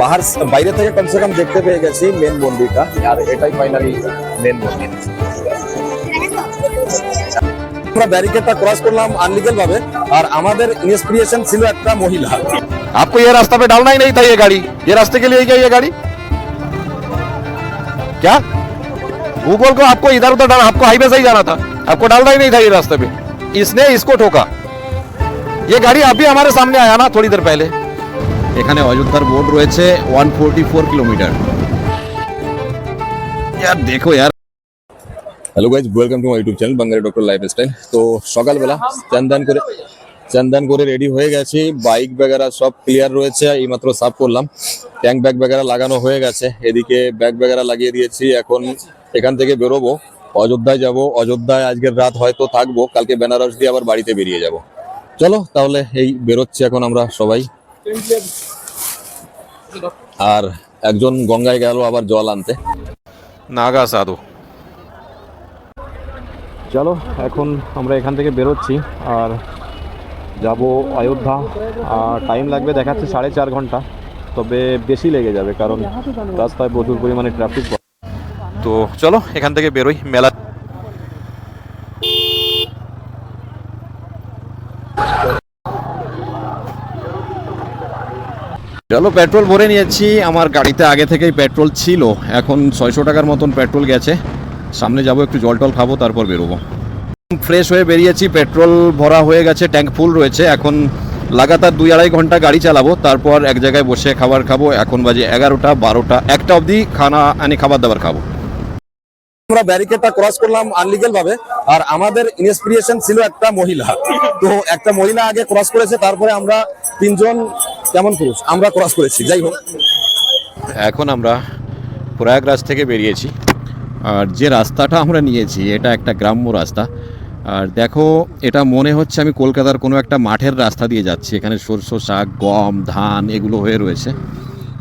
বাহার বাইরে থেকে কমসে কম দেখতে পেয়ে গেছি মেন মন্দিরটা আর এটাই ফাইনালি মেন মন্দির আমরা ব্যারিকেডটা ক্রস করলাম আনলিগেল ভাবে আর আমাদের ইন্সপিরেশন ছিল একটা মহিলা आपको ये रास्ता पे डालना ही नहीं था ये गाड़ी ये रास्ते के लिए क्या ये गाड़ी क्या गूगल को आपको इधर उधर डालना आपको हाईवे से ही जाना था आपको डालना ही नहीं था ये रास्ते पे इसने इसको ठोका ये गाड़ी अभी हमारे सामने आया ना थोड़ी देर पहले এখানে অযোধ্যার বোর্ড রয়েছে ওয়ান ফোরটি ফোর কিলোমিটার यार देखो यार hello guys welcome to my YouTube channel Bengali doctor lifestyle তো সকালবেলা চান্দান করে চান্দান করে রেডি হয়ে গেছি বাইক বেগারা সব ক্লিয়ার রয়েছে এইমাত্র সাফ করলাম ট্যাঙ্ক ব্যাগ বেগারা লাগানো হয়ে গেছে এদিকে ব্যাগ বেগারা লাগিয়ে দিয়েছি এখন এখান থেকে বেরোবো অযোধ্যায় যাব অযোধ্যায় আজকের রাত হয়তো থাকব কালকে বেনারস দিয়ে আবার বাড়িতে বেরিয়ে যাব। চলো তাহলে এই বেরোচ্ছি এখন আমরা সবাই। আর একজন গঙ্গায় গেল আবার জল আনতে। নাগা সাধু। চলো এখন আমরা এখান থেকে বেরোচ্ছি আর যাব অযোধ্যা। আর টাইম লাগবে দেখাচ্ছে সাড়ে চার ঘণ্টা তবে বেশি লেগে যাবে কারণ রাস্তায় প্রচুর পরিমাণে ট্রাফিক তো চলো, এখান থেকে বেরোই, মেলা চলো, পেট্রোল ভরে নিয়েছি। আমার গাড়িতে আগে থেকেই পেট্রোল ছিল। এখন ছয়শো টাকার মতন পেট্রোল গেছে। সামনে যাব, একটু জল টল খাব, তারপর বেরোবো। ফ্রেশ হয়ে বেরিয়েছি, পেট্রোল ভরা হয়ে গেছে, ট্যাঙ্ক ফুল রয়েছে। এখন লাগাতার দুই আড়াই ঘণ্টা গাড়ি চালাবো, তারপর এক জায়গায় বসে খাবার খাব। এখন বাজে এগারোটা, বারোটা, একটা অবধি খানা আনি খাবার দাবার খাব। আমরা ব্যারিকেডটা ক্রস করলাম আনলিগেল ভাবে আর আমাদের ইন্সপিরেশন ছিল একটা মহিলা। তো একটা মহিলা আগে ক্রস করেছে, তারপরে আমরা তিনজন কেমন পুরুষ? আমরা ক্রস করেছি, যাই হোক। এখন আমরা প্রয়াগরাজ থেকে বেরিয়েছি, আর যে রাস্তাটা আমরা নিয়েছি, এটা একটা গ্রাম্য রাস্তা। আর দেখো, এটা মনে হচ্ছে আমি কলকাতার কোনো একটা মাঠের রাস্তা দিয়ে যাচ্ছি, এখানে সরষে শাক, গম, ধান, এগুলো হয়ে রয়েছে।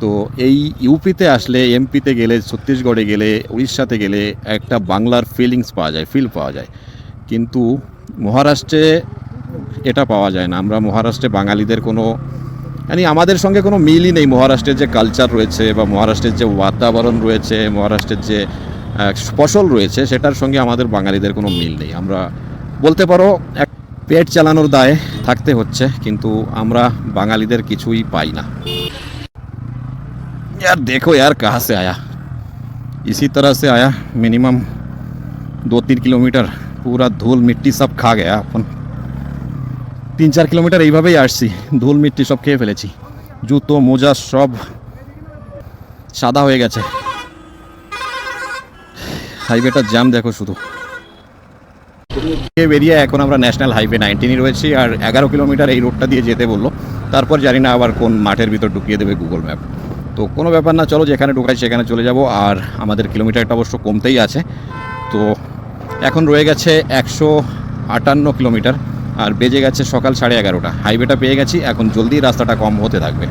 তো এই ইউপিতে আসলে এমপিতে গেলে, ছত্তিশগড়ে গেলে, উড়িষ্যাতে গেলে একটা বাংলার ফিলিংস পাওয়া যায় ফিল পাওয়া যায়। কিন্তু মহারাষ্ট্রে এটা পাওয়া যায় না। আমরা মহারাষ্ট্রে বাঙালিদের কোনো মানে আমাদের সঙ্গে কোনো মিলই নেই। মহারাষ্ট্রের যে কালচার রয়েছে বা মহারাষ্ট্রের যে বাতাবরণ রয়েছে, মহারাষ্ট্রের যে ফসল রয়েছে, সেটার সঙ্গে আমাদের বাঙালিদের কোনো মিল নেই। আমরা বলতে পারো, এক পেট চালানোর দায়ে থাকতে হচ্ছে, কিন্তু আমরা বাঙালিদের কিছুই পাই না। यार देखो यार कहाँ से आया इसी तरह से आया मिनिमम दो तीन किलोमीटर पूरा धूल मिट्टी सब खा गया अपन তিন চার কিলোমিটার এইভাবেই আসছি ধুল মিট্টি সব খেয়ে ফেলেছি জুতো মোজা সব সাদা হয়ে গেছে হাইওয়েটার জ্যাম দেখো শুধু থেকে বেরিয়ে এখন আমরা ন্যাশনাল হাইওয়ে নাইনটিনই রয়েছি আর এগারো কিলোমিটার এই রোডটা দিয়ে যেতে বললো তারপর জানি না আবার কোন মাঠের ভিতর ঢুকিয়ে দেবে গুগল ম্যাপ তো কোনো ব্যাপার না, চলো যেখানে ঢুকাই সেখানে চলে যাব। আর আমাদের কিলোমিটারটা অবশ্য কমতেই আছে। তো এখন রয়ে গেছে একশো আটান্ন কিলোমিটার, আর বেজে গেছে সকাল সাড়ে এগারোটা। হাইওয়েটা পেয়ে গেছি, এখন জলদি রাস্তাটা কম হতে থাকবে।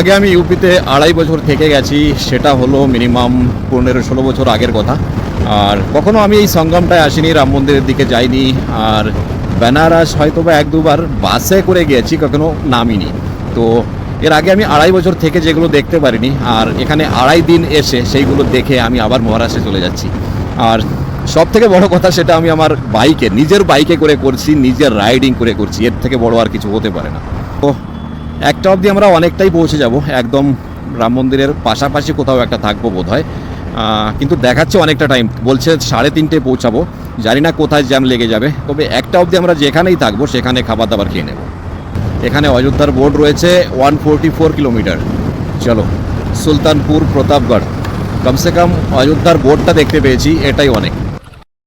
আগে আমি ইউপিতে আড়াই বছর থেকে গেছি, সেটা হলো মিনিমাম পনেরো ষোলো বছর আগের কথা। আর কখনো আমি এই সঙ্গমটায় আসিনি, রাম মন্দিরের দিকে যাইনি, আর বেনারস হয়তো বা এক দুবার বাসে করে গিয়েছি, কখনো নামিনি। তো এর আগে আমি আড়াই বছর থেকে যেগুলো দেখতে পারিনি, আর এখানে আড়াই দিন এসে সেইগুলো দেখে আমি আবার মহারাষ্ট্রে চলে যাচ্ছি। আর সব থেকে বড় কথা সেটা আমি আমার বাইকে, নিজের বাইকে করে করছি, নিজের রাইডিং করে করছি, এর থেকে বড় আর কিছু হতে পারে না। তো একটা অবধি আমরা অনেকটাই পৌঁছে যাব, একদম রাম মন্দিরের পাশাপাশি কোথাও একটা থাকব বোধ হয় কিন্তু দেখাচ্ছে অনেকটা টাইম বলছে সাড়ে তিনটে পৌঁছাবো, জানি না কোথায় জ্যাম লেগে যাবে, তবে একটা অবধি আমরা যেখানেই থাকব, সেখানে খাবার দাবার খেয়ে নেব। এখানে অযোধ্যার বোর্ড রয়েছে ওয়ান ফোরটি ফোর কিলোমিটার। চলো সুলতানপুর প্রতাপগড়। কমসে কম অযোধ্যার বোর্ডটা দেখতে পেয়েছি এটাই অনেক।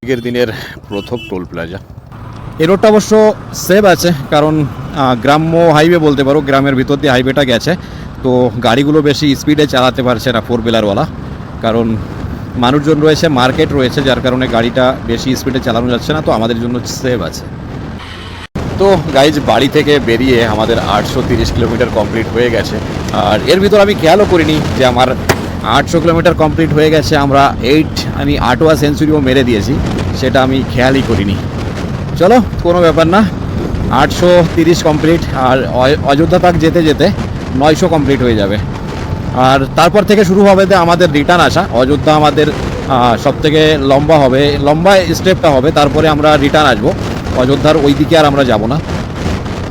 আগের দিনের প্রথম টোল প্লাজা। এই রোডটা অবশ্য সেভ আছে কারণ গ্রাম্য হাইওয়ে বলতে পারো গ্রামের ভিতর দিয়ে হাইওয়েটা গেছে। তো গাড়িগুলো বেশি স্পিডে চালাতে পারছে না ফোর হুইলারওয়ালা কারণ মানুষজন রয়েছে মার্কেট রয়েছে যার কারণে গাড়িটা বেশি স্পিডে চালানো যাচ্ছে না তো আমাদের জন্য সেভ আছে। তো গাইজ বাড়ি থেকে বেরিয়ে আমাদের আটশো তিরিশ কিলোমিটার কমপ্লিট হয়ে গেছে। আর এর ভিতর আমি খেয়ালও করিনি যে আমার আটশো কিলোমিটার কমপ্লিট হয়ে গেছে। আমরা এইট আমি আটোয়া সেঞ্চুরিও মেরে দিয়েছি, সেটা আমি খেয়ালই করিনি। চলো, কোনো ব্যাপার না। আটশো তিরিশ কমপ্লিট আর অযোধ্যা পাক যেতে যেতে নয়শো কমপ্লিট হয়ে যাবে। আর তারপর থেকে শুরু হবে আমাদের রিটার্ন আসা। অযোধ্যা আমাদের সব থেকে লম্বা হবে, লম্বা স্টেপটা হবে। তারপরে আমরা রিটার্ন আসব। অযোধ্যার ওই দিকে আর আমরা যাব না।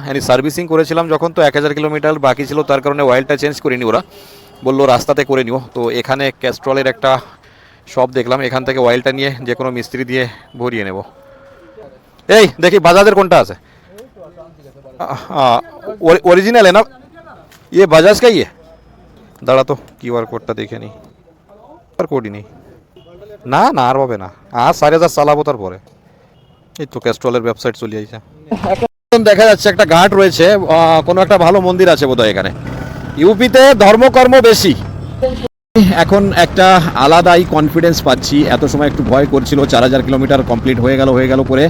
হ্যাঁ সার্ভিসিং করেছিলাম যখন তো এক হাজার কিলোমিটার বাকি ছিল, তার কারণে অয়েলটা চেঞ্জ করিনি ওরা। বলল, রাস্তাতে করে নিও। তো এখানে ক্যাস্ট্রলের একটা শপ দেখলাম, এখান থেকে অয়েলটা নিয়ে যে কোনো মিস্ত্রি দিয়ে ভরিয়ে নেব। এই, দেখি বাজাজের কোনটা আছে। অরিজিনাল না? ইয়ে বাজাজ কে ইয়ে? দাঁড়া তো কিউআর কোডটা দেখে নি। আর কোডই নেই। না না, আর হবে না। আর সাড়ে হাজার চালাবো তারপরে। এই তো ক্যাস্ট্রলের ওয়েবসাইট চলে এখন দেখা যাচ্ছে একটা ঘাট রয়েছে কোনো একটা ভালো মন্দির আছে বোধহয় এখানে। ইউপিতে ধর্মকর্ম বেশি। এখন একটা আলাদাই কনফিডেন্স পাচ্ছি। এত সময় একটু ভয় করছিল, চার হাজার কিলোমিটার কমপ্লিট হয়ে গেল হয়ে গেল করে।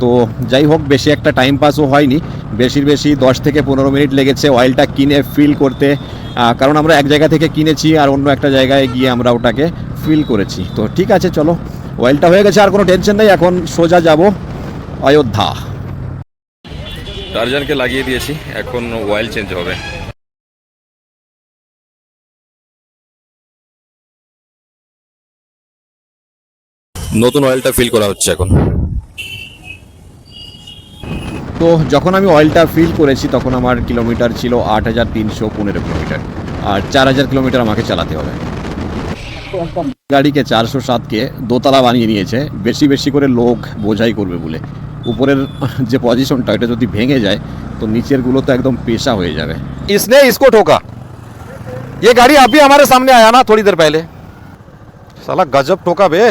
তো যাই হোক, বেশি একটা টাইম পাসও হয়নি। বেশির বেশি দশ থেকে পনেরো মিনিট লেগেছে অয়েলটা কিনে ফিল করতে। কারণ আমরা এক জায়গা থেকে কিনেছি আর অন্য একটা জায়গায় গিয়ে আমরা ওটাকে ফিল করেছি। তো ঠিক আছে, চলো। অয়েলটা হয়ে গেছে আর কোনো টেনশন নেই এখন সোজা যাব অযোধ্যা। টারজানকে লাগিয়ে দিয়েছি এখন অয়েল চেঞ্জ হবে। নতুন অয়েলটা ফিল করা হচ্ছে এখন। তো যখন আমি অয়েলটা ফিল করেছি তখন আমার কিলোমিটার ছিল আট হাজার তিনশো পনেরো কিলোমিটার আর চার হাজার কিলোমিটার আমাকে চালাতে হবে। গাড়িকে চারশো সাতকে দোতলা বানিয়ে নিয়েছে বেশি বেশি করে লোক বোঝাই করবে বলে উপরের যে পজিশনটা এটা যদি ভেঙে যায় তো নিচেরগুলো তো একদম পেশা হয়ে যাবে इसने इसको ठोका ये गाड़ी अभी हमारे सामने आया ना थोड़ी देर पहले সালা গজব ঠোকা বে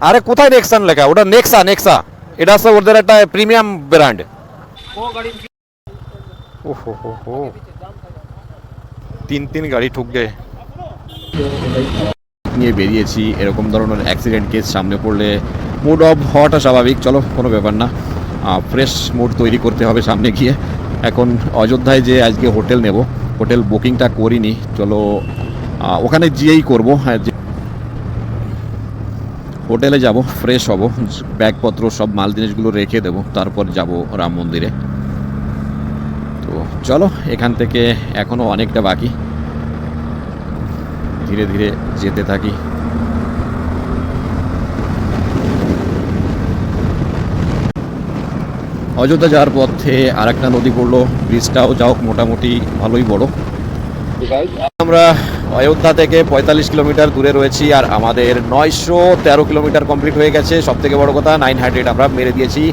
আরে কোথায় নেক্সান লেখা ওটা নেক্সা নেক্সা এটা আছে ওদের একটা প্রিমিয়াম ব্র্যান্ড ওহো হো হো তিন তিন গাড়ি ঠুক গে নিয়ে বেরিয়েছি। এরকম ধরনের অ্যাক্সিডেন্ট কেস সামনে পড়লে মুড অফ হওয়াটা স্বাভাবিক। চলো, কোনো ব্যাপার না। ফ্রেশ মুড তৈরি করতে হবে সামনে গিয়ে। এখন অযোধ্যায় যে আজকে হোটেল নেব, হোটেল বুকিংটা করিনি। চলো ওখানে গিয়েই করব। হ্যাঁ হোটেলে যাব ফ্রেশ হব। ব্যাগপত্র, সব মাল জিনিসগুলো রেখে দেবো। তারপর যাব রাম মন্দিরে। তো চলো, এখান থেকে এখনও অনেকটা বাকি। ধীরে ধীরে যেতে থাকি। অযোধ্যা যাওয়ার পথে আর একটা নদী পড়ল, ব্রিজটাও যাও, মোটামুটি ভালোই বড়। আমরা অযোধ্যা থেকে পঁয়তাল্লিশ কিলোমিটার দূরে রয়েছি আর আমাদের নয়শো তেরো কিলোমিটার কমপ্লিট হয়ে গেছে। সব থেকে বড় কথা নাইন হান্ড্রেড আমরা মেরে দিয়েছি।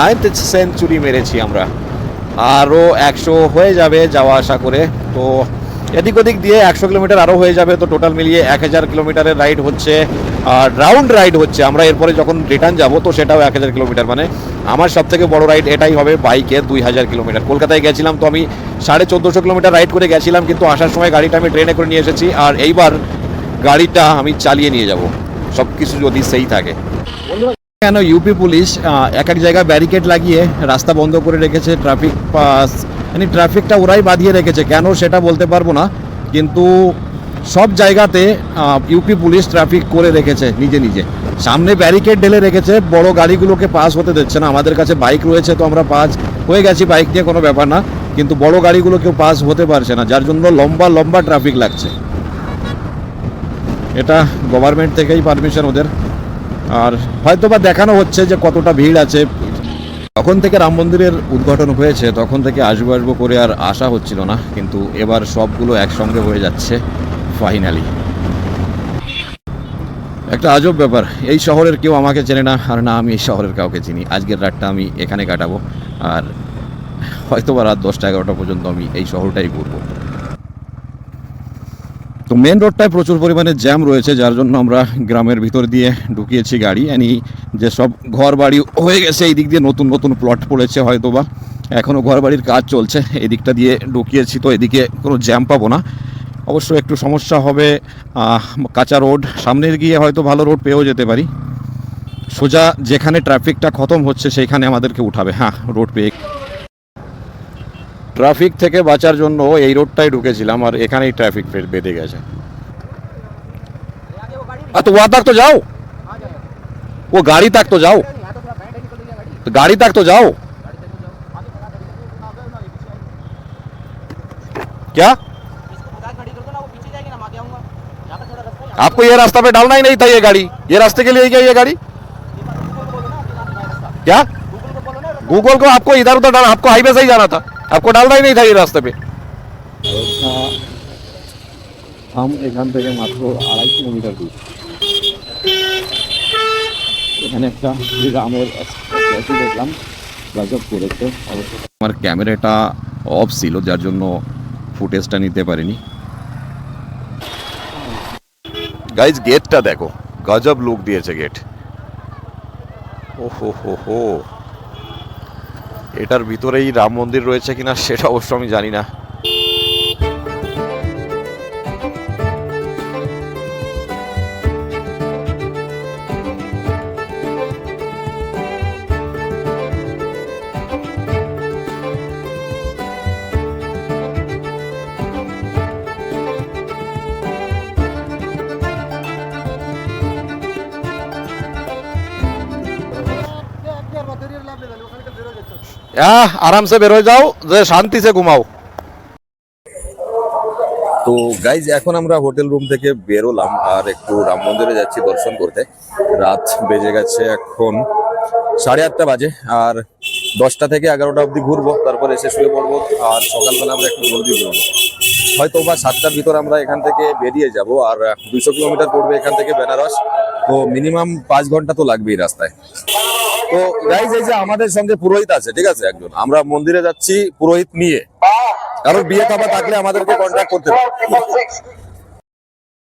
নাইনথ সেঞ্চুরি মেরেছি আমরা। আরও একশো হয়ে যাবে যাওয়া আসা করে। তো এদিক ওদিক দিয়ে একশো কিলোমিটার আরও হয়ে যাবে, তো টোটাল মিলিয়ে এক হাজার কিলোমিটারের রাইড হচ্ছে, আর রাউন্ড রাইড হচ্ছে। আমরা এরপরে যখন রিটার্ন যাব, তো সেটাও এক হাজার কিলোমিটার। মানে আমার সব থেকে বড় রাইড এটাই হবে বাইকে দুই হাজার কিলোমিটার। কলকাতায় গেছিলাম তো আমি সাড়ে চোদ্দোশো কিলোমিটার রাইড করে গেছিলাম, কিন্তু আসার সময় গাড়িটা আমি ট্রেনে করে নিয়ে এসেছি, আর এইবার গাড়িটা আমি চালিয়ে নিয়ে যাব। সব কিছু যদি সেই থাকে। কেন ইউপি পুলিশ এক এক জায়গায় ব্যারিকেড লাগিয়ে রাস্তা বন্ধ করে রেখেছে ট্রাফিক পাস মানে ট্রাফিকটা ওরাই বাঁধিয়ে রেখেছে। কেন সেটা বলতে পারব না, কিন্তু সব জায়গাতে ইউপি পুলিশ ট্রাফিক করে রেখেছে নিজে নিজে। সামনে ব্যারিকেড ঢেলে রেখেছে, বড় গাড়িগুলোকে পাস হতে দিচ্ছে না। আমাদের কাছে বাইক রয়েছে তো আমরা পাস হয়ে গেছি, বাইক নিয়ে কোনো ব্যাপার না, কিন্তু বড় গাড়িগুলো কেউ পাস হতে পারছে না, যার জন্য লম্বা লম্বা ট্রাফিক লাগছে। এটা গভর্নমেন্ট থেকেই পারমিশন ওদের। আর হয়তো বা দেখানো হচ্ছে যে কতটা ভিড় আছে তখন থেকে রাম মন্দিরের উদ্ঘাটন হয়েছে, তখন থেকে আসব আসব করে আর আশা হচ্ছিল না, কিন্তু এবার সবগুলো একসঙ্গে হয়ে যাচ্ছে ফাইনালি একটা আজব ব্যাপার, এই শহরের কেউ আমাকে চেনে না, আর না আমি এই শহরের কাউকে চিনি। আজকের রাতটা আমি এখানে কাটাবো, আর হয়তো বা রাত দশটা এগারোটা পর্যন্ত আমি এই শহরটাই ঘুরবো। মেন রোডটায় প্রচুর পরিমাণে জ্যাম রয়েছে, যার জন্য আমরা গ্রামের ভিতর দিয়ে ঢুকিয়েছি গাড়ি। এনি যে সব ঘর বাড়ি হয়ে গেছে, এই দিক দিয়ে নতুন নতুন প্লট পড়েছে হয়তো বা এখনও ঘর বাড়ির কাজ চলছে, এই দিকটা দিয়ে ঢুকিয়েছি, তো এদিকে কোনো জ্যাম পাবো না। অবশ্য একটু সমস্যা হবে কাঁচা রোড সামনে গিয়ে হয়তো ভালো রোড পেয়েও যেতে পারি। সোজা যেখানে ট্রাফিকটা খতম হচ্ছে, সেইখানে আমাদেরকে উঠাবে। হ্যাঁ রোড পেয়ে ট্রাফিক থেকে বাঁচার জন্য এই রোডটাই ঢুকেছিলাম আর এখানেই ট্রাফিক বেঁধে গেছে हाँ तो वहां तक तो जाओ वो गाड़ी तक तो जाओ तो गाड़ी तक तो जाओ क्या आपको ये रास्ता पे डालना ही नहीं था ये गाड़ी ये रास्ते के लिए क्या ये गाड़ी क्या गूगल को आपको इधर उधर डालना आपको हाईवे से ही जाना था आपको डालना ही नहीं था ये रास्ते पे থাম এখান থেকে মাত্র আড়াই কিলোমিটার দূর এখানে একটা গ্রামের স্ট্যাচু দেখলাম গজব করেছে অবশ্য আমার ক্যামেরাটা অফ ছিল যার জন্য ফুটেজটা নিতে পারিনি গাইজ গেটটা দেখো গজব লুক দিয়েছে গেট ও হো হো হো এটার ভিতরেই রাম মন্দির রয়েছে কিনা সেটা অবশ্য আমি জানি না। আহ, আরামসে বেরোয় যাও, যে শান্তি সে ঘুমাও। তো গাইজ এখন আমরা হোটেল রুম থেকে বেরোলাম আর একটু রাম মন্দিরে যাচ্ছি দর্শন করতে। রাত বেজে গেছে এখন সাড়ে আটটা বাজে আর দশটা থেকে এগারোটা অবধি ঘুরবো, তারপর এসে শুয়ে পড়ব আর সকালবেলা আমরা একটু জলদি বেরোবো। হয়তো বা সাতটার ভিতর আমরা এখান থেকে বেরিয়ে যাব আর দুশো কিলোমিটার পড়বে এখান থেকে বেনারস। তো মিনিমাম পাঁচ ঘণ্টা তো লাগবেই রাস্তায়। তো গাইজ এই যে আমাদের সঙ্গে পুরোহিত আছে ঠিক আছে একজন। আমরা মন্দিরে যাচ্ছি পুরোহিত নিয়ে। কারণ বিয়ে খাবা থাকলে আমাদেরকে কন্ট্যাক্ট করতে হবে।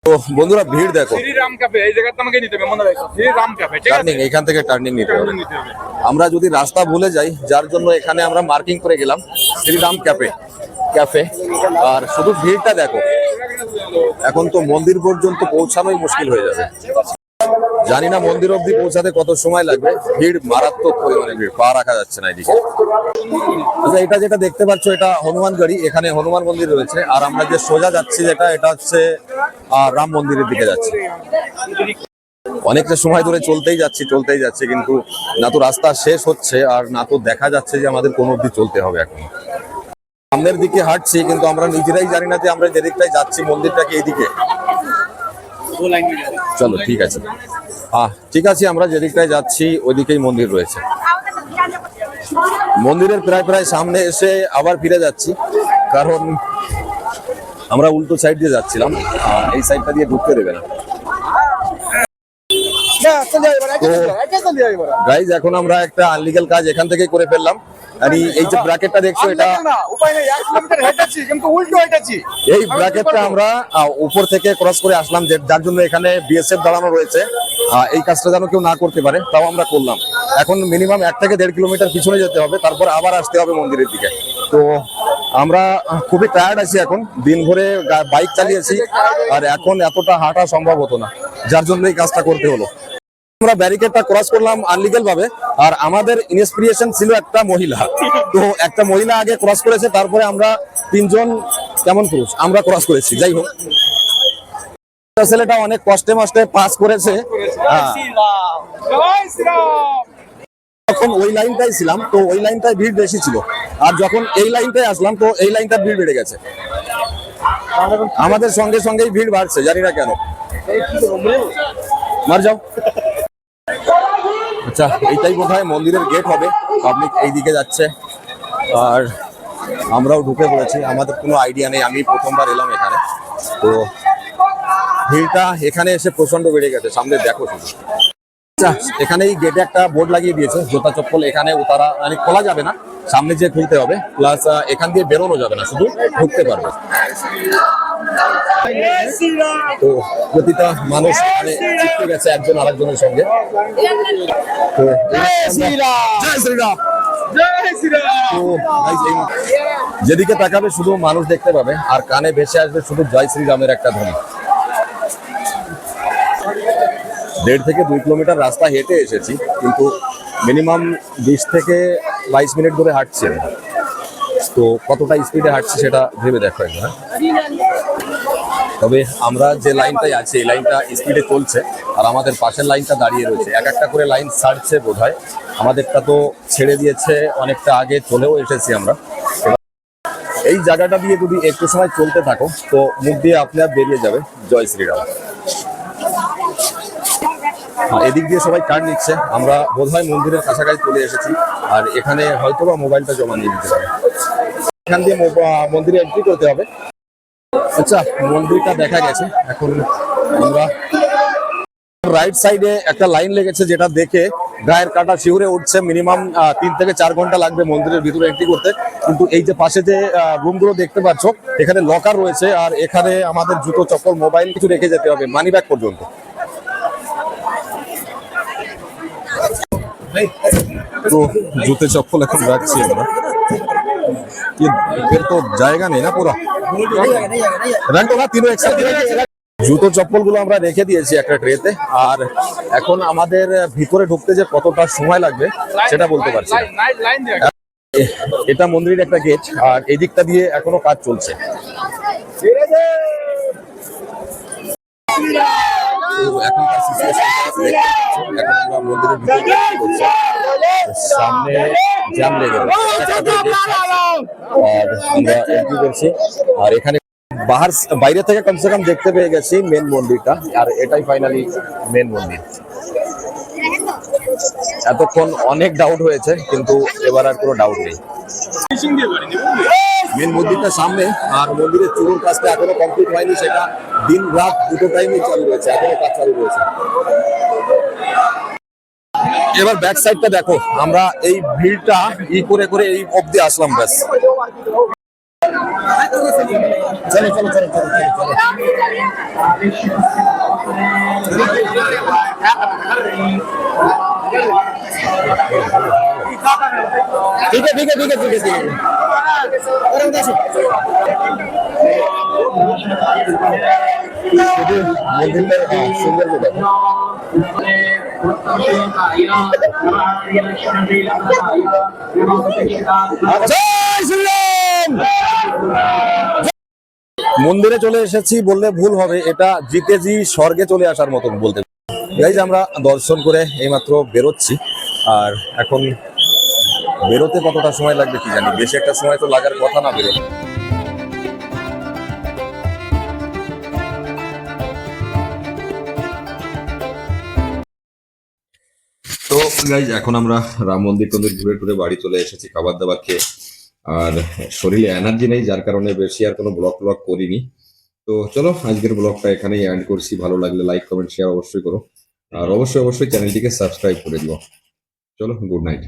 তো বন্ধুরা ভিড় দেখো। টার্নিং এখান থেকে টার্নিং নিতে নিতে হবে। আমরা যদি রাস্তা ভুলে যাই যার জন্য এখানে আমরা মার্কিং করে গেলাম শ্রীরাম ক্যাফে ক্যাফে আর শুধু ভিড়টা দেখো এখন তো মন্দির পর্যন্ত পৌঁছানোই মুশকিল হয়ে যাবে। জানি না মন্দির অবধি পৌঁছাতে কত সময় লাগবে। ভিড় মারাত্মক পরিমাণে ভিড় পা রাখা যাচ্ছে না এদিকে। আচ্ছা এটা যেটা দেখতে পাচ্ছ এটা হনুমান গাড়ি এখানে হনুমান মন্দির রয়েছে। আর আমরা যে সোজা যাচ্ছি যেটা এটা হচ্ছে রাম মন্দিরের দিকে যাচ্ছি। অনেকটা সময় ধরে চলতেই যাচ্ছি চলতেই যাচ্ছে কিন্তু না তো রাস্তা শেষ হচ্ছে আর না তো দেখা যাচ্ছে যে আমাদের কোন অবধি চলতে হবে এখন। সামনের দিকে হাঁটছি কিন্তু আমরা নিজেরাই জানি না যে আমরা যেদিকটাই যাচ্ছি মন্দিরটাকে এইদিকে চলো ঠিক আছে। ঠিক আছে, আমরা যেদিকটায় যাচ্ছি, ওইদিকেই মন্দির রয়েছে। মন্দিরের প্রায় প্রায় সামনে এসে আবার ফিরে যাচ্ছি, কারণ আমরা উল্টো সাইড দিয়ে যাচ্ছিলাম এই সাইডটা দিয়ে ঢুকতে দেবে না। গাইজ এখন আমরা একটা আনলিগাল কাজ এখান থেকে করে ফেললাম। আর এই- এই যে ব্র্যাকেটটা দেখছ এটা উপায় নেই এক কিলোমিটার হেঁটেছি কিন্তু উল্টো হেঁটেছি। এই ব্র্যাকেটটা আমরা উপর থেকে ক্রস করে আসলাম যার জন্য এখানে বিএসএফ দাঁড়ানো রয়েছে। এই কাজটা যেন কেউ না করতে পারে তাও আমরা করলাম। এখন মিনিমাম এক থেকে দেড় কিলোমিটার পিছনে যেতে হবে তারপর আবার আসতে হবে মন্দিরের দিকে। তো আমরা খুবই টায়ার্ড আছি এখন দিন ভরে বাইক চালিয়েছি আর এখন এতটা হাঁটা সম্ভব হতো না যার জন্য এই কাজটা করতে হলো। আমরা ব্যারিকেডটা ক্রস করলাম আনলিগাল ভাবে আর আমাদের ইন্সপিরেশন ছিল একটা মহিলা। তো একটা মহিলা আগে ক্রস করেছে তারপরে আমরা তিনজন কেমন পুরুষ? আমরা ক্রস করেছি যাই হোক। ছেলেটা অনেক কষ্টে মষ্টে পাস করেছে। হ্যাঁ, তখন ওই লাইনটাই ছিলাম তো ওই লাইনটায় ভিড় বেশি ছিল। আর যখন এই লাইনটায় আসলাম তো এই লাইনটা ভিড় বেড়ে গেছে। আমাদের সঙ্গে সঙ্গেই ভিড় বাড়ছে জানি না কেন। মার যাও। আচ্ছা এইটাই বোধহয় মন্দিরের গেট হবে। পাবলিক এই দিকে যাচ্ছে। আর আমরাও ঢুকে পড়েছি। আমাদের কোনো আইডিয়া নেই। আমি প্রথমবার এলাম এখানে। তো ভিড়টা এখানে এসে প্রচণ্ড বেড়ে গেছে। সামনে দেখো শুধু। আচ্ছা এখানেই গেটে একটা বোর্ড লাগিয়ে দিয়েছে। জুতা চপ্পল এখানে উতারা মানে খোলা যাবে না। সামনে যে খুলতে হবে। প্লাস এখান দিয়ে বেরোনো যাবে না। শুধু ঢুকতে পারবে। তো প্রতিটা মানুষ এখানে চিপকে গেছে একজন আরেকজনের সঙ্গে। তো যেদিকে তাকাবে শুধু মানুষ দেখতে পাবে আর কানে ভেসে আসবে শুধু জয় শ্রীরামের একটা ধ্বনি। দেড় থেকে দুই কিলোমিটার রাস্তা হেঁটে এসেছি কিন্তু মিনিমাম বিশ থেকে বাইশ মিনিট ধরে হাঁটছি তো কতটা স্পিডে হাঁটছি সেটা ভেবে দেখো একবার? তবে আমরা যে লাইনটাই আছে, এই লাইনটা স্পিডে চলছে আর আমাদের পাশের লাইনটা দাঁড়িয়ে রয়েছে। এক একটা করে লাইন ছাড়ছে বোধ হয় আমাদেরটা তো ছেড়ে দিয়েছে, অনেকটা আগে চলেও এসেছি আমরা। এই জায়গাটা দিয়ে যদি একটু সময় চলতে থাকো, তো মুখ দিয়ে আপনি আর বেরিয়ে যাবে। জয় শ্রীরাম। এদিক দিয়ে সবাই কার্ড নিচ্ছে। আমরা বোধহয় মন্দিরের কাছাকাছি চলে এসেছি আর এখানে হয়তো বা মোবাইলটা জমা নিয়ে দিতে পারে। এখান দিয়ে মন্দিরে এন্ট্রি করতে হবে। আচ্ছা মন্দিরটা দেখা গেছে। এখন আমরা রাইট সাইডে একটা লাইন লেগেছে যেটা দেখে গায়ের কাটা শিউরে উঠছে মিনিমাম তিন থেকে চার ঘণ্টা লাগবে মন্দিরের ভিতরে এন্ট্রি করতে। কিন্তু এই যে পাশে যে রুমগুলো দেখতে পাচ্ছ, এখানে লকার রয়েছে আর এখানে আমাদের জুতো, চপ্পল মোবাইল কিছু রেখে যেতে হবে মানি ব্যাগ পর্যন্ত। তো জুতে, চপ্পল এখন রাখছি আমরা। ये फिर तो जाएगा नहीं ना पूरा रंग तो ना तीनों एक साथ জুতো চপ্পল গুলো আমরা রেখে দিয়েছি একটা ট্রেতে আর এখন আমাদের ভিতরে ঢুকতে যে কতটা সময় লাগবে সেটা বলতে পারছি না। লাইন লাইন লাইন দিয়ে এ- এটা মন্দিরের একটা গেট আর এই দিকটা দিয়ে এখনো কাজ চলছে তো সামনে। আর আমরা এখানে বাহার বাইরে থেকে কমসে কম দেখতে পেয়ে গেছি মেন মন্দিরটা। আর এটাই ফাইনালি মেন মন্দির। এতক্ষণ অনেক ডাউট হয়েছে, কিন্তু এবার আর কোনো ডাউট নেই। মেন মন্দিরটা সামনে, আর মন্দিরের চুরুর কাজটা এখনও কমপ্লিট হয়নি, সেটা দিন রাত দুটো টাইমে চালু রয়েছে, এখনও কাজ চালু রয়েছে। এবার ব্যাক সাইডটা দেখো, আমরা এই ভিড়টা ই করে করে এই অব্দি আসলাম, ব্যাস। ঠিক আছে ঠিক আছে ঠিক আছে ঠিক আছে। মন্দিরে চলে এসেছি বললে ভুল হবে, এটা জিতেজি স্বর্গে চলে আসার মতন বলতে আমরা দর্শন করে এইমাত্র বেরোচ্ছি। আর এখন বেরোতে কতটা সময় লাগবে কি জানি? বেশি একটা সময় তো লাগার কথা না বেরোতে। তো গাইজ এখন আমরা রাম মন্দির টন্দির ঘুরে টুরে বাড়ি চলে এসেছি, খাবার দাবার খেয়ে। আর শরীরে এনার্জি নেই, যার কারণে বেশি আর কোনো ব্লগ ব্লগ করিনি। তো চলো, আজকের ব্লগটা এখানেই এন্ড করছি। ভালো লাগলে লাইক কমেন্ট শেয়ার অবশ্যই করো। আর অবশ্যই অবশ্যই চ্যানেলটিকে সাবস্ক্রাইব করে দিও। চলো গুড নাইট